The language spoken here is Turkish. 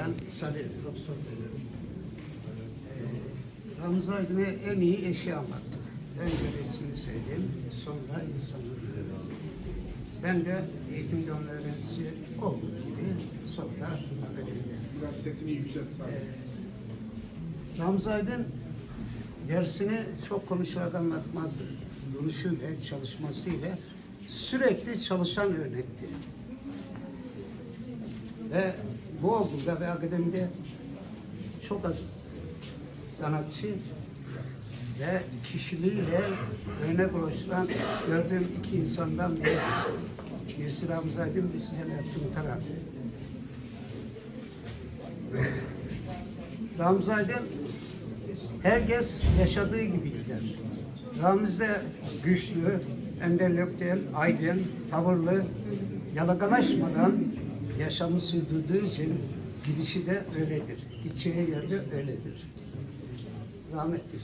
Ben Salih, profesör benim. Ee, Ramiz Aydın'ı en iyi eşi anlattı. Önce resmini sevdim, sonra insanları. Ben de eğitimde onun öğrencisi olduğum gibi sonra akademide. Biraz sesini yükselt. Ee, Ramiz Aydın dersini çok konuşarak anlatmazdı. Duruşuyla, çalışmasıyla sürekli çalışan örnekti. Ve bu okulda ve akademide çok az sanatçı ve kişiliğiyle örnek oluşturan gördüğüm iki insandan biri. Birisi Ramiz Aydın, birisi Selahattin Taran. Ramiz Aydın herkes yaşadığı gibi gider. Ramiz de güçlü, entelektüel, aydın, tavırlı, yalakalaşmadan yaşamı sürdürdüğü için gidişi de öyledir. Gideceği yerde öyledir. Rahmetli.